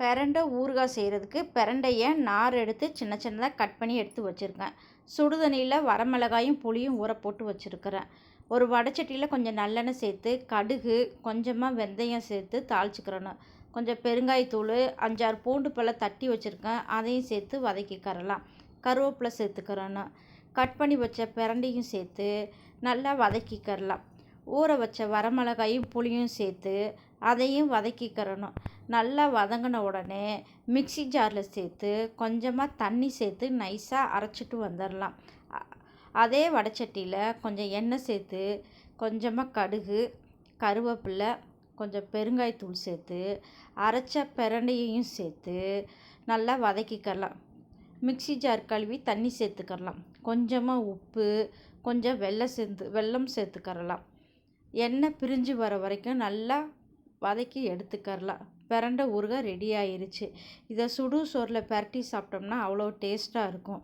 பிரண்டை ஊறுகாய் செய்கிறதுக்கு பிரண்டையை நார் எடுத்து சின்ன சின்னதாக கட் பண்ணி எடுத்து வச்சுருக்கேன். சுடுதண்ணியில் வரமிளகாயும் புளியும் ஊற போட்டு வச்சுருக்கிறேன். ஒரு வடைச்சட்டியில் கொஞ்சம் நல்லெண்ணெய் சேர்த்து கடுகு கொஞ்சமாக வெந்தயம் சேர்த்து தாளிச்சுக்கிறணும். கொஞ்சம் பெருங்காயத்தூள் அஞ்சாறு பூண்டு பழம் தட்டி வச்சுருக்கேன். அதையும் சேர்த்து வதக்கிக்கரலாம் கருவேப்பிலை சேர்த்துக்கிறணும். கட் பண்ணி வச்ச பிரண்டையும் சேர்த்து நல்லா வதக்கிக்கிறலாம் ஊற வச்ச வரமிளகாயும் புளியும் சேர்த்து அதையும் வதக்கிக்கிறணும். நல்லா வதங்கின உடனே மிக்சி ஜாரில் சேர்த்து கொஞ்சமாக தண்ணி சேர்த்து நைஸாக அரைச்சிட்டு வந்துடலாம் அதே வடைச்சட்டியில் கொஞ்சம் எண்ணெய் சேர்த்து கொஞ்சமாக கடுகு கருவேப்பில்லை கொஞ்சம் பெருங்காயத்தூள் சேர்த்து அரைச்ச பிரண்டையையும் சேர்த்து நல்லா வதக்கிக்கலாம். மிக்சி ஜார் கழுவி தண்ணி சேர்த்துக்கரலாம் கொஞ்சமாக உப்பு கொஞ்சம் வெள்ளம் சேர்த்து வெல்லம் சேர்த்துக்கரலாம் எண்ணெய் பிரிஞ்சு வர வரைக்கும் நல்லா வதக்கி எடுத்துக்கரலாம் பிரண்ட ஊறுகாய் ரெடி ஆயிடுச்சு இதை சுடு சோறில் பரட்டி சாப்பிட்டோம்னா அவ்வளோ டேஸ்ட்டாக இருக்கும்.